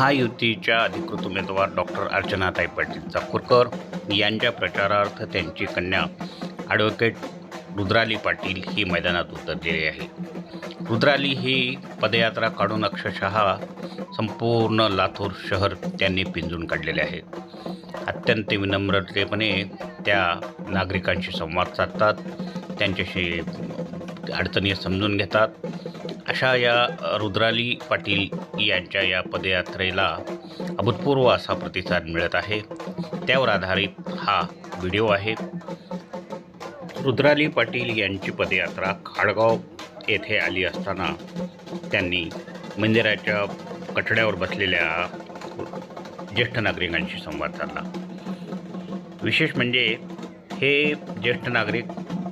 महायुतीच्या अधिकृत उमेदवार डॉक्टर अर्चनाताई पाटील चाकूरकर यांच्या प्रचारार्थ त्यांची कन्या ॲडव्होकेट रुद्राली पाटील ही मैदानात उतरलेली आहे. रुद्राली ही पदयात्रा काढून अक्षरशः संपूर्ण लातूर शहर त्यांनी पिंजून काढलेले आहे. अत्यंत विनम्रतेपणे त्या नागरिकांशी संवाद साधतात त्यांच्याशी अडचणी समजून घेतात अशा या रुद्राली पाटील यांच्या या पदयात्रेला अभूतपूर्व असा प्रतिसाद मिळत आहे. त्यावर आधारित हा व्हिडिओ आहे. रुद्राली पाटील यांची पदयात्रा खाडगाव येथे आली असताना त्यांनी मंदिराच्या कठड्यावर बसलेल्या ज्येष्ठ नागरिकांशी संवाद साधला. विशेष म्हणजे हे ज्येष्ठ नागरिक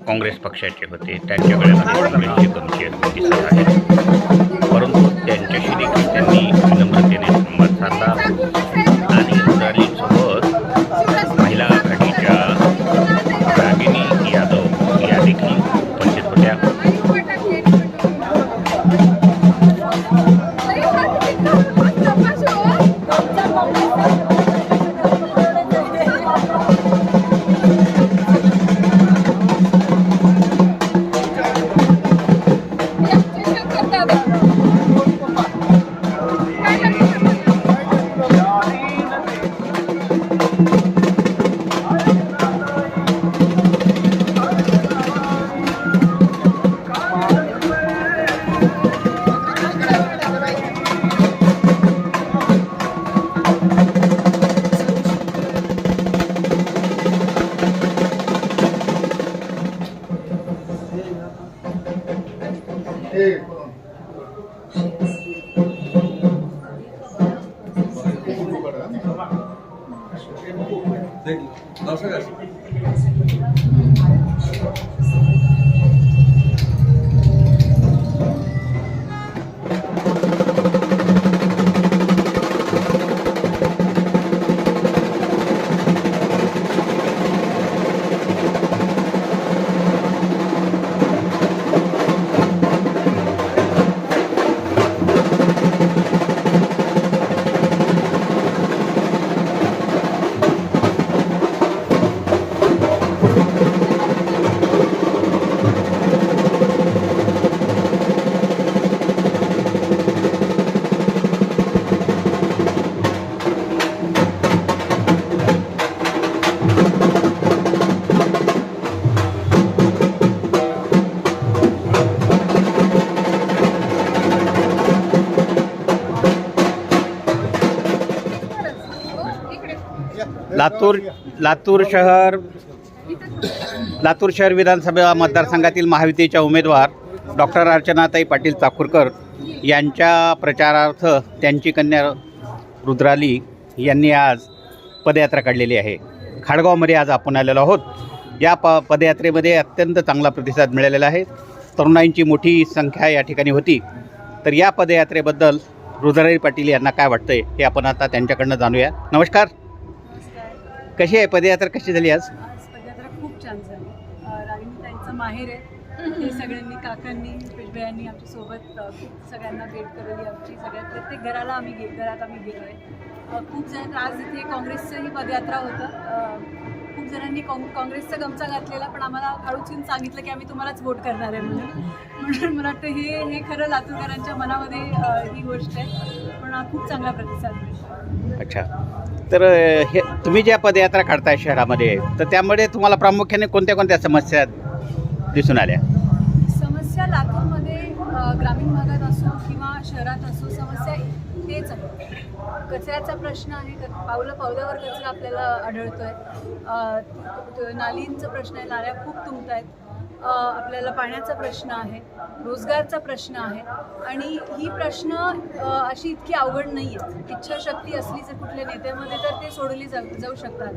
काँग्रेस पक्षाचे होते त्यांच्याकडे काँग्रेसची गमती दिसत आहे परंतु त्यांच्याशी देखील त्यांनी विनम्रतेने संवाद साधला. आणि 老师 लातूर लातूर शहर लातूर शहर विधानसभा मतदारसंघातील महायुतीच्या उमेदवार डॉक्टर अर्चनाताई पाटील चाकूरकर यांच्या प्रचारार्थ त्यांची कन्या रुद्राली यांनी आज पदयात्रा काढलेली आहे. खाडगावमध्ये आज आपण आलेलो आहोत. या प पदयात्रेमध्ये अत्यंत चांगला प्रतिसाद मिळालेला आहे. तरुणाईंची मोठी संख्या या ठिकाणी होती. तर या पदयात्रेबद्दल रुद्राली पाटील यांना काय वाटतंय हे आपण आता त्यांच्याकडनं जाणूया. नमस्कार. कशी आहे? पदयात्रा कशी झाली आज? आज पदयात्रा खूप छान झाली. रागिणीताईंचं माहेर आहे. हे सगळ्यांनी काकांनी पेशव्यांनी आमच्यासोबत अ, खूप सगळ्यांना भेट करवली आमची. सगळ्या प्रत्येक घराला आम्ही गे घरात आम्ही गेलो आहे खूप जण आज इथे काँग्रेसचंही पदयात्रा होतं. खूप जणांनी काँग काँग्रेसचा गमचा घातलेला पण आम्हाला हळूचून सांगितलं की आम्ही तुम्हालाच वोट करणार आहे म्हणून. म्हणून मला वाटतं हे हे खरं लातूरकरांच्या मनामध्ये ही गोष्ट आहे. पण खूप चांगला प्रतिसाद मिळतो. अच्छा. तर हे तुम्ही ज्या पदयात्रा काढताय शहरामध्ये तर त्यामुळे तुम्हाला प्रामुख्याने कोणत्या कोणत्या समस्या दिसून आल्या? समस्या लातूरमध्ये ग्रामीण भागात असो किंवा शहरात असो समस्या तेच आहे कचऱ्याचा प्रश्न आहे पावलं पावलावर कचरा आपल्याला आढळतोय. नालींचा प्रश्न आहे नाल्या खूप तुंबत आहेत आपल्याला पाण्याचा प्रश्न आहे रोजगारचा प्रश्न आहे आणि ही प्रश्न अशी इतकी अवघड नाही आहेत. इच्छाशक्ती असली जर कुठल्या नेत्यामध्ये तर ते सोडवली जाऊ जाऊ शकतात.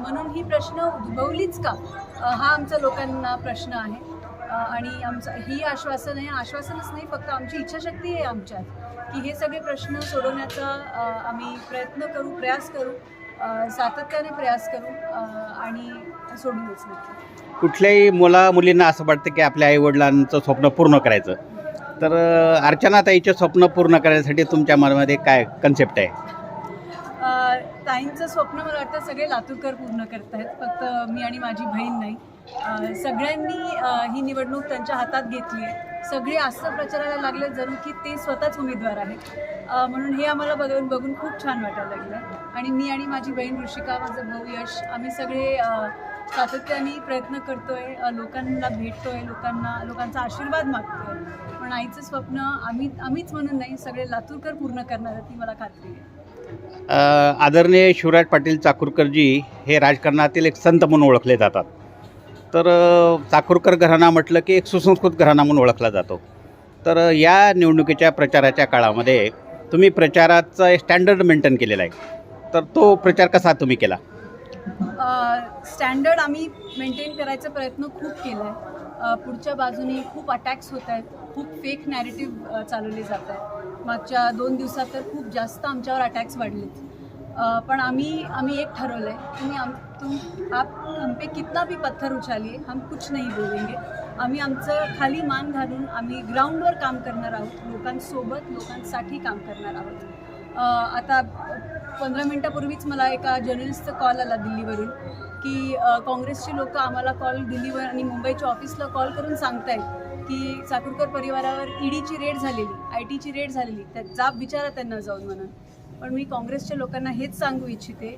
म्हणून ही प्रश्न उद्भवलीच का? हा आमचा लोकांना प्रश्न आहे. आणि आमचं ही आश्वासन आहे. आश्वासनच नाही फक्त आमची इच्छाशक्ती आहे आमच्यात की हे सगळे प्रश्न सोडवण्याचा आम्ही प्रयत्न करू प्रयास करू. सातत्याने प्रयास करू आणि सोडूनच नक्की कुठल्याही मुला मुलींना असं वाटतं की आपल्या आईवडिलांचं स्वप्न पूर्ण करायचं. तर अ, अर्चनाताईचे स्वप्न पूर्ण करण्यासाठी तुमच्या मनामध्ये काय कन्सेप्ट आहे? ताईंचं स्वप्न मला वाटतं सगळे लातूरकर पूर्ण करत आहेत फक्त मी आणि माझी बहीण नाही. सगळ्यांनी ही निवडणूक त्यांच्या हातात घेतली आहे. सगळे असं प्रचाराला लागले जणू की ते स्वतःच उमेदवार आहेत. म्हणून हे आम्हाला बघून बघून खूप छान वाटायला लागलं आणि मी आणि माझी बहीण ऋषिका माझं भाऊ यश आम्ही सगळे सातत्याने प्रयत्न करतोय लोकांना भेटतोय लोकांना लोकांचा आशीर्वाद मागतोय. पण आईचं स्वप्न आम्ही आम्हीच म्हणून नाही सगळे लातूरकर पूर्ण करणार ती मला खात्री आहे. आदरणीय शिवराज पाटील चाकूरकरजी हे राजकारणातील एक संत म्हणून ओळखले जातात. तर चाकूरकर घराणा म्हटलं की एक सुसंस्कृत घराणा म्हणून ओळखला जातो. तर या निवडणुकीच्या प्रचाराच्या काळामध्ये तुम्ही प्रचाराचा एक स्टँडर्ड मेंटेन केलेला आहे. तर तो प्रचार कसा तुम्ही केला? स्टँडर्ड आम्ही मेंटेन करायचा प्रयत्न खूप केला आहे पुढच्या बाजूने खूप अटॅक्स होत आहेत खूप फेक नॅरेटिव्ह चालवले जात आहेत. मागच्या दोन दिवसात तर खूप जास्त आमच्यावर अटॅक्स वाढलेत. पण आम्ही आम्ही एक ठरवलं आहे तुम्ही आम तुम आप हम पे कितना भी पत्थर उछालिए हम कुछ नहीं बोलेंगे. आम्ही आमचं खाली मान घालून आम्ही ग्राउंडवर काम करणार आहोत लोकांसोबत लोकांसाठी काम करणार आहोत. आता पंधरा मिनटापूर्वीच मला एका जर्नलिस्टचा कॉल आला दिल्लीवरून की काँग्रेसची लोक आम्हाला कॉल दिल्लीवर आणि मुंबईच्या ऑफिसला कॉल करून सांगतायत की चाकूरकर परिवारावर ईडीची रेड झालेली आय टीची रेड झालेली. त्यात जाब विचारा त्यांना जाऊन म्हणून. पण मी काँग्रेसच्या लोकांना हेच सांगू इच्छिते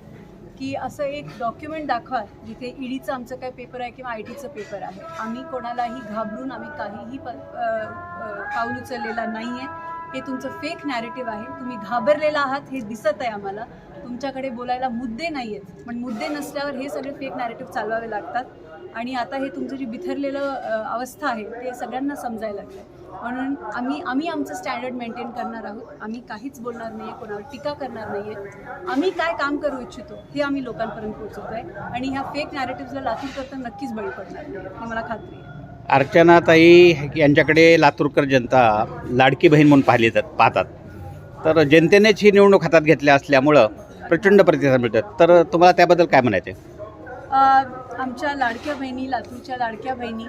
की असं एक डॉक्युमेंट दाखवा जिथे ईडीचं आमचं काय पेपर आहे किंवा आय टीचं पेपर आहे. आम्ही कोणालाही घाबरून आम्ही काहीही प पाऊल उचललेला नाही आहे हे तुमचं फेक नॅरेटिव्ह आहे. तुम्ही घाबरलेला आहात हे दिसत आहे आम्हाला. तुमच्याकडे बोलायला मुद्दे नाही आहेत पण मुद्दे नसल्यावर हे सगळे फेक नॅरेटिव्ह चालवावे लागतात. आणि आता हे तुमचं जे बिथरलेलं अवस्था आहे ते सगळ्यांना समजायला लागलं म्हणून आम्ही आम्ही आमचं स्टँडर्ड मेंटेन करणार आहोत. आम्ही काहीच बोलणार नाही आहे कोणावर टीका करणार नाही आहे आम्ही काय काम करू इच्छितो हे आम्ही लोकांपर्यंत पोहोचवतो आहे आणि ह्या फेक नॅरेटिव्हला लातूर करता नक्कीच बळी पडणार. हे मला खात्री आहे. अर्चनाताई यांच्याकडे लातूरकर जनता लाडकी बहीण म्हणून पाहिली जात पाहतात. तर जनतेनेच ही निवडणूक हातात घेतल्या असल्यामुळं प्रचंड प्रतिसाद मिळतात तर तुम्हाला त्याबद्दल काय म्हणायचं आमच्या लाडक्या बहिणी लातूरच्या लाडक्या बहिणी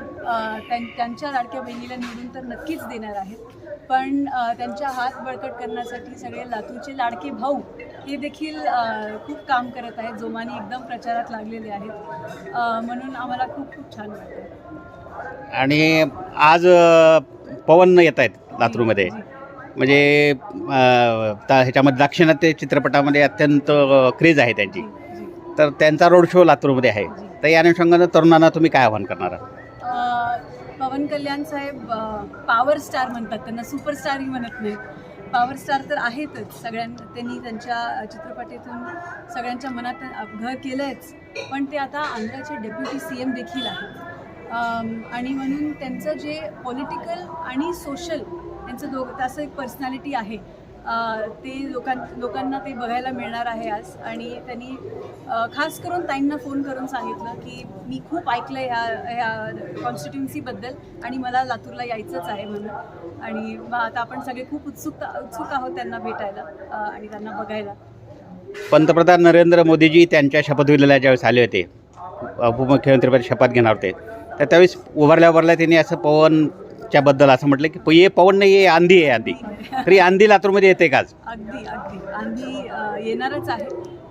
त्यां त्यांच्या लाडक्या बहिणीला निवडून तर नक्कीच देणार आहेत. पण त्यांच्या हात बळकट करण्यासाठी सगळे लातूरचे लाडके भाऊ हे देखील खूप काम करत आहेत. जोमाने एकदम प्रचारात लागलेले आहेत. म्हणून आम्हाला खूप खूप छान वाटतं आणि आज पवन येत आहेत लातूरमध्ये. म्हणजे त्या ह्याच्यामध्ये दाक्षिणात्य चित्रपटामध्ये अत्यंत क्रेज आहे त्यांची. तर त्यांचा रोड शो लातूरमध्ये आहे. तर या अनुषंगानं तरुणांना तुम्ही काय आव्हान करणार आहात? पवन कल्याण साहेब पॉवर स्टार म्हणतात. त्यांना सुपरस्टारही म्हणत नाहीत. पॉवर स्टार तर आहेतच. सगळ्यां त्यांनी त्यांच्या चित्रपटातून सगळ्यांच्या मनात अ, घर केलंच पण ते आता आंध्राचे डेप्युटी सी एम देखील आहेत. आणि म्हणून त्यांचं जे पॉलिटिकल आणि सोशल त्यांचं दो तसं एक पर्सनॅलिटी आहे. ते लोकां लोकांना ते बघायला मिळणार आहे आज. आणि त्यांनी खास करून ताईंना फोन करून सांगितलं की मी खूप ऐकलं ह्या ह्या कॉन्स्टिट्युन्सीबद्दल आणि मला लातूरला यायचंच आहे म्हणून. आणि मग आता आपण सगळे खूप उत्सुकता उत्सुक आहोत त्यांना भेटायला आणि त्यांना बघायला. पंतप्रधान नरेंद्र मोदीजी त्यांच्या शपथविधीला ज्यावेळेस आले होते उपमुख्यमंत्रीपदी शपथ घेणार होते. तर त्यावेळेस उभारल्या उभारल्या त्यांनी असं पवनच्या बद्दल असं म्हटलं की ये पवन नाही आहे आंधी आहे आंधी. तरी आंधी लातूरमध्ये येते का आज? अगदी अगदी. आंधी येणारच आहे.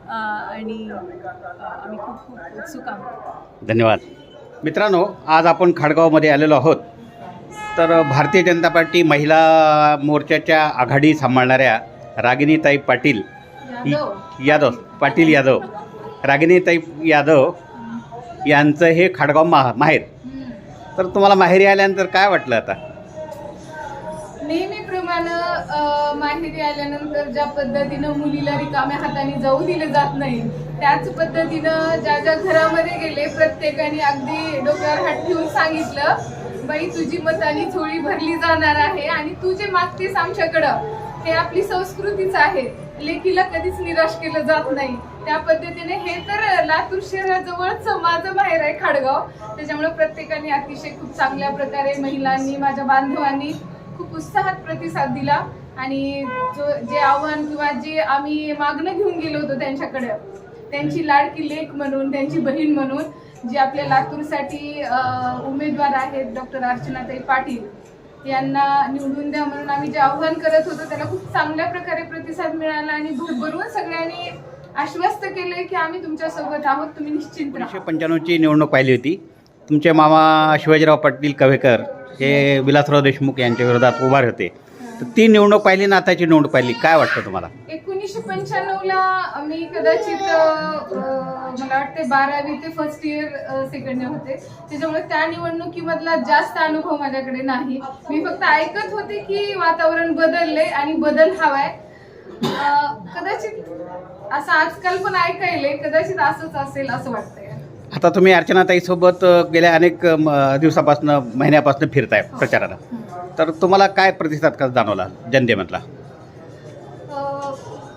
आणि आम्ही खूप खूप उत्सुक आहोत. धन्यवाद. मित्रांनो आज आपण खाडगावमध्ये आलेलो आहोत. तर भारतीय जनता पार्टी महिला मोर्चाच्या आघाडी सांभाळणाऱ्या रागिनीताई पाटील यादव. पाटील यादव. रागिनीताई यादव यांचं हे खाडगाव मा माहेर. तर तुम्हाला माहेरी आल्यानंतर काय वाटलं आता? नेहमीप्रमाणे माहेरी आल्यानंतर ज्या पद्धतीनं मुलीला रिकाम्या हाताने जाऊ दिले जात नाही त्याच पद्धतीनं ज्या ज्या घरामध्ये गेले प्रत्येकाने अगदी डोक्यावर हात ठेवून सांगितलं बाई तुझी मतानी चोळी भरली जाणार आहे आणि तू जे मागतेस आमच्याकडं हे आपली संस्कृतीच आहे. लेखीला कधीच निराश केलं जात नाही. त्या पद्धतीने हे तर लातूर शहराजवळच माझं बाहेर आहे खाडगाव. त्याच्यामुळे प्रत्येकाने अतिशय खूप चांगल्या प्रकारे महिलांनी माझ्या बांधवांनी खूप उत्साहात प्रतिसाद दिला. आणि जो जे आव्हान किंवा जे आम्ही मागणं घेऊन गेलो होतो त्यांच्याकडे त्यांची लाडकी लेख म्हणून त्यांची बहीण म्हणून जी आपल्या लातूरसाठी उमेदवार आहेत डॉक्टर अर्चनाताई पाटील यांना निवडून द्या म्हणून आम्ही जे आव्हान करत होतो त्याला खूप चांगल्या प्रकारे प्रतिसाद मिळाला आणि भरभरून सगळ्यांनी आश्वस्त केलंय की आम्ही तुमच्यासोबत आहोत तुम्ही निश्चिंत एकोणीसशे राहा पंच्याण्णवची निवडणूक पाहिली होती. तुमचे मामा शिवाजीराव पाटील कवेकर हे विलासराव देशमुख यांच्या विरोधात उभार होते तर ती निवडणूक पाहिली ना आताची निवडणूक पाहिली. काय वाटतं तुम्हाला? एकोणीसशे पंच्याण्णवला मी कदाचित मला वाटते बारावी ते फर्स्ट इयर सेकंड इयर होते. त्याच्यामुळे त्या निवडणुकीमधला जास्त अनुभव माझ्याकडे नाही. मी फक्त ऐकत होते की वातावरण बदलले आणि बदल हवाय. अ, कदाचित असं आजकाल पण ऐकायले कदाचित असंच असेल असं वाटतंय. आता तुम्ही अर्चनाताईसोबत गेल्या अनेक दिवसापासून महिन्यापासून फिरताय प्रचाराला. तर तुम्हाला काय प्रतिसाद कसा जाणवला जनतेमधला?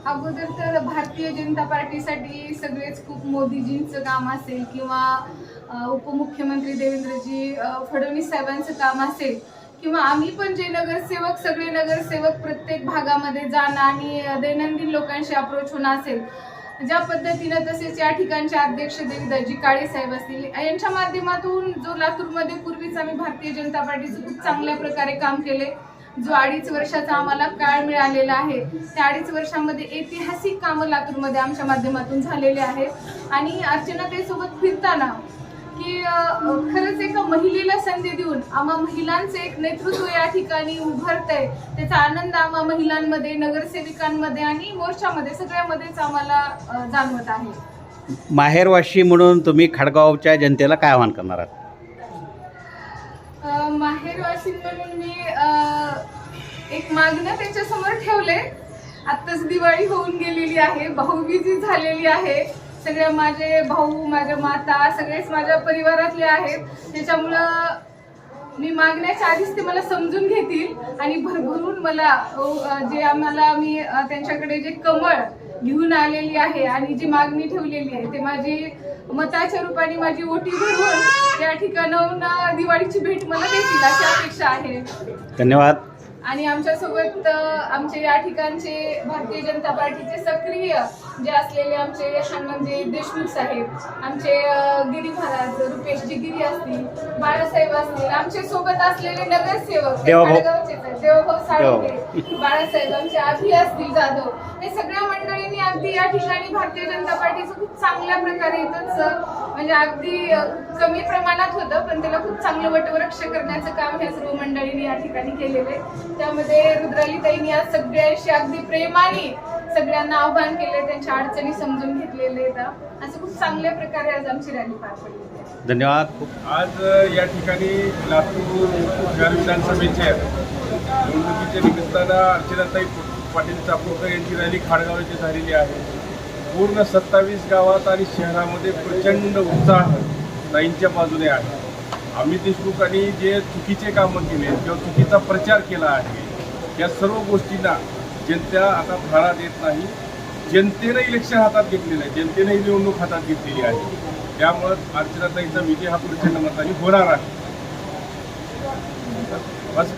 अगोदर तर भारतीय जनता पार्टीसाठी सगळेच खूप मोदीजींचं काम असेल किंवा उपमुख्यमंत्री देवेंद्रजी फडणवीस साहेबांचं काम असेल किंवा आम्ही पण जे नगरसेवक सगळे नगरसेवक प्रत्येक भागामध्ये जाणं आणि दैनंदिन लोकांशी अप्रोच होणं असेल ज्या पद्धतीनं तसेच या ठिकाणचे अध्यक्ष देवदाजी काळे साहेब असतील यांच्या माध्यमातून जो लातूरमध्ये पूर्वीच आम्ही भारतीय जनता पार्टीचं खूप चांगल्या प्रकारे काम केले. जो अडीच वर्षाचा आम्हाला काळ मिळालेला आहे त्या अडीच वर्षामध्ये ऐतिहासिक कामं लातूरमध्ये आमच्या माध्यमातून झालेले आहेत आणि अर्चनाताईसोबत फिरताना की खरंच एका महिलेला संधी देऊन आम्हा महिलांचं एक नेतृत्व या ठिकाणी उभारतंय. त्याचा आनंद आम्हा महिलांमध्ये नगरसेविकांमध्ये आणि मोर्चामध्ये सगळ्यामध्येच आम्हाला जाणवत आहे. माहेरवाशी म्हणून तुम्ही खडगावच्या जनतेला काय आवाहन करणार आहात? अ, माहेरवासी म्हणून मी एक मागणं त्याच्यासमोर ठेवले आत्ताच दिवाळी होऊन गेलेली आहे भाऊबीजी झालेली आहे. सगळे माझे भाऊ माझ्या माता सगळेच माझ्या परिवारातले आहेत. त्याच्यामुळं मी मागण्याच्या आधीच ते मला समजून घेतील आणि भरभरून मला जे आम्हाला मी त्यांच्याकडे जे कमळ घेऊन आलेली आहे आणि जी मागणी ठेवलेली आहे ते माझी मताच्या रूपाने माझी ओटी भरून या ठिकाणाहून दिवाळीची भेट मला देतील अशी अपेक्षा आहे. धन्यवाद. आणि आमच्यासोबत आमचे या ठिकाणचे भारतीय जनता पार्टीचे सक्रिय जे असलेले आमचे हनुमानजी देशमुख साहेब आमचे गिरी महाराज रुपेशजी गिरी असतील बाळासाहेब असतील आमचे सोबत असलेले नगरसेवक देवाभाऊ. साळुंखे बाळासाहेब आमचे अभि असतील जाधव हे सगळ्या मंडळींनी अगदी या ठिकाणी भारतीय जनता पार्टीचं खूप चांगल्या प्रकारे इथंच म्हणजे अगदी कमी प्रमाणात होतं पण त्याला खूप चांगलं वटवृक्ष करण्याचं काम ह्या सर्व मंडळींनी या ठिकाणी केलेलं आहे त्यामध्ये रुद्रालीताईंनी आज सगळ्याशी अगदी प्रेमाने सगळ्यांना आव्हान केले त्यांच्या अडचणी समजून घेतलेले आहेत. असं खूप चांगल्या प्रकारे आज आमची रॅली पार पडली. धन्यवाद. आज या ठिकाणी लातूर शहर विधानसभेच्या निवडणुकीच्या निमित्तानं अर्चनाताई पाटील चापूरकर यांची रॅली खाडगाव येथे झालेली आहे. पूर्ण सत्तावीस गावात आणि शहरामध्ये प्रचंड उत्साह ताईंच्या बाजूने आहे. अमित देशमुखांनी जे चुकीचे कामं केले किंवा चुकीचा प्रचार केला आहे या सर्व गोष्टींना जनता आता भाडा देत नाही. जनतेनं इलेक्शन हातात घेतलेलं आहे. जनतेनं ही निवडणूक हातात घेतलेली आहे. त्यामुळं अर्चनाताईचा विजय हा प्रचंड मताने होणार आहे. बस.